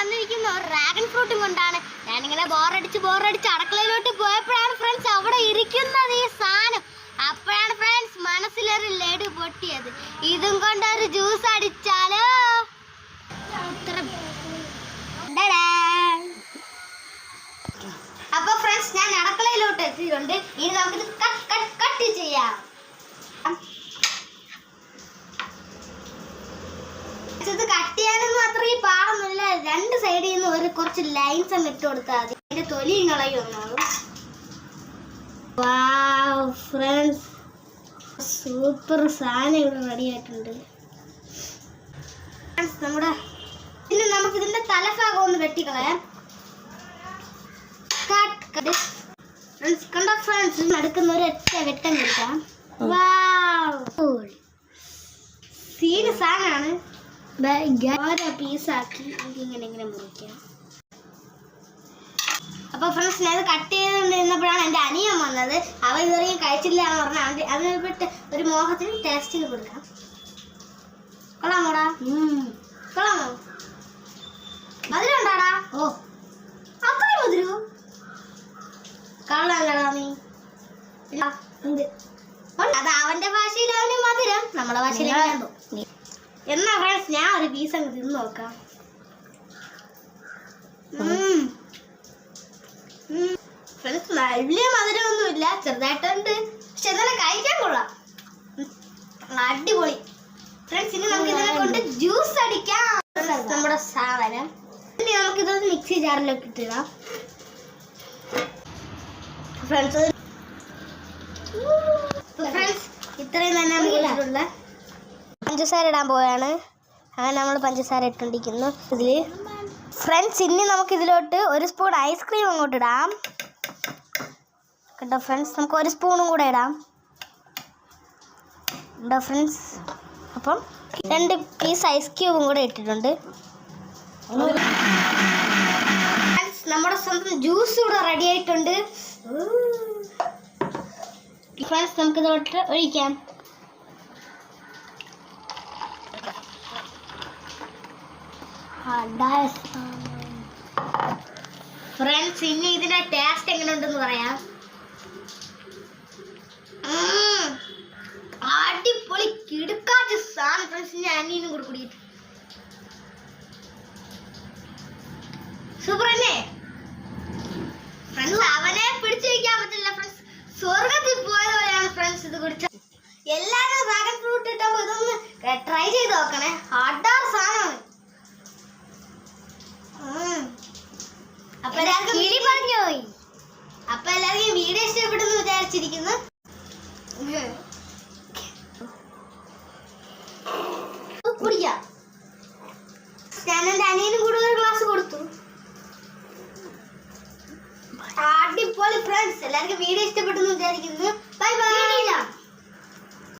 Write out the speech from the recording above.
വന്നിരിക്കുന്ന ഒരു ഡ്രാഗൺ ഫ്രൂട്ടും കൊണ്ടാണ്. ഞാനിങ്ങനെ ബോറടിച്ച് ബോറടിച്ച് അടുക്കളയിലോട്ട് പോയപ്പോഴാണ് ഫ്രണ്ട്സ് അവിടെ ഇരിക്കുന്നത് ഈ സാധനം. അപ്പോഴാണ് ഫ്രണ്ട്സ് മനസ്സിലൊരു ലഡു പൊട്ടിയത്. ഇതും കൊണ്ട് ഒരു ജ്യൂസ് അടിച്ചാലോ. അപ്പൊ ഫ്രണ്ട്സ് ഞാൻ അടുക്കളയിലോട്ട് എത്തിയിട്ടുണ്ട്. ഇനി നമുക്ക് കട്ട് കട്ട് കട്ട് ചെയ്യാം ഇത് കട്ട് ചെയ്യാനൊന്നും അത്രയും പാടൊന്നുമില്ല രണ്ട് സൈഡിൽ നിന്ന് ഒരു കുറച്ച് ലൈൻസ് അങ്ങ് ഇട്ട് കൊടുത്താൽ മതി. അതിന്റെ തൊലി കളയും ഒന്നാകും ഫ്രണ്ട്സ് സൂപ്പർ സാധനം ഇവിടെ റെഡിയായിട്ടുണ്ട് നമ്മുടെ പിന്നെ നമുക്ക് ഇതിന്റെ തലഭാഗം ഒന്ന് വെട്ടിക്കളയാം. Friends, കണ്ടോ ഫ്രണ്ട്സ് നടക്കുന്ന ഒരു ഒറ്റ വെട്ടം കിട്ടാം സീന് സാധനമാണ് ഓരോ പീസാക്കി നമുക്ക് ഇങ്ങനെ ഇങ്ങനെ മുറിക്കാം. അപ്പൊ ഫ്രണ്ട്സ് ഞാൻ കട്ട് ചെയ്തുകൊണ്ടിരുന്നപ്പോഴാണ് എന്റെ അനിയൻ വന്നത്. അവ ഇതുവരെയും കഴിച്ചില്ല എന്ന് പറഞ്ഞാൽ അവന്റെ വിട്ട് ഒരു മോഹത്തിന് ടേസ്റ്റിന് കൊടുക്കാം. കൊള്ളാമോടാ കൊള്ളാമോ മധുരം ഉണ്ടാടാ ഓ. അത്രയും മധുരോ? കള്ളല്ലടാ നീ ഇല്ല ഉണ്ട്. അത് അവന്റെ ഭാഷയിൽ അവന് മധുരം. നമ്മളെ ഭാഷയിൽ? എന്നാ ഫ്രണ്ട്സ് ഞാൻ ഒരു പീസ് അങ്ങ് തിന്ന് നോക്കാം. ഫ്രണ്ട്സ് വലിയ മധുരമൊന്നുമില്ല. ചെറുതായിട്ടുണ്ട്. പക്ഷെ എന്നാലും കഴിക്കാൻ കൊള്ളാം. അടിപൊളി. ഫ്രണ്ട്സ് ഇനി നമുക്ക് ഇതിനെ കൊണ്ട് ജ്യൂസ് അടിക്കാം. നമ്മുടെ സാധനം. ഇനി നമുക്ക് ഇതൊന്ന് മിക്സി ജാറിലേക്ക് ഇട്ടിടാം ഫ്രണ്ട്സ് ഫ്രണ്ട്സ് ഇത്രയും തന്നെ നമുക്ക് ഇട്ടിട്ടുള്ള. പഞ്ചസാര ഇടാൻ പോവുകയാണ്. അങ്ങനെ നമ്മൾ പഞ്ചസാര ഇട്ടുകൊണ്ടിരിക്കുന്നു. ഇതിൽ ഫ്രണ്ട്സ് ഇനി നമുക്ക് ഇതിലോട്ട് ഒരു സ്പൂൺ ഐസ്ക്രീം അങ്ങോട്ട് ഇടാം. കേട്ടോ ഫ്രണ്ട്സ് നമുക്ക് ഒരു സ്പൂണും കൂടെ ഇടാം. കേട്ടോ ഫ്രണ്ട്സ് അപ്പം രണ്ട് പീസ് ഐസ് ക്യൂബും കൂടെ ഇട്ടിട്ടുണ്ട്. ഫ്രണ്ട്സ് നമ്മുടെ സ്വന്തം ജ്യൂസ് ഇവിടെ റെഡി ആയിട്ടുണ്ട്. ഫ്രണ്ട്സ് നമുക്കിതോട്ട് ഒഴിക്കാം. ഫ്രണ്ട്സ് ഇനി ഇതിന്റെ ടേസ്റ്റ് എങ്ങനെ ഉണ്ടെന്ന് പറയാം. അടിപൊളി കിടുക്കാച്ച സാധനം ഫ്രണ്ട്സ് ഞാൻ അനിയനും കൂടെ കൂടിയിട്ട്. സൂപ്പർ അല്ലേ? ഫ്രണ്ട്സ് അവനെ പിടിച്ചു പറ്റില്ല ഫ്രണ്ട്സ് സ്വർഗത്തിൽ പോയ പോലെയാണ് ഫ്രണ്ട്സ് ഇത് കുടിച്ച എല്ലാരും ഡ്രാഗൺ ഫ്രൂട്ട് ഇട്ടപ്പോ ഇതൊന്ന് ട്രൈ ചെയ്ത് നോക്കണേ. അടാർ സാധനമാണ് ഉം. അപ്പൊ എല്ലാവർക്കും കിളി പറഞ്ഞു പോയി അപ്പൊ എല്ലാവർക്കും വീഡിയോ ഇഷ്ടപ്പെടുന്നു വിചാരിച്ചിരിക്കുന്നു കുടിക്കാം. ഞാൻ എന്റെ അനിയനും കൂടെ ഒരു ഗ്ലാസ് കൊടുത്തു. അടിപൊളി ഫ്രണ്ട്സ് എല്ലാവർക്കും വീഡിയോ ഇഷ്ടപ്പെട്ടു വിചാരിക്കുന്നു. Bye bye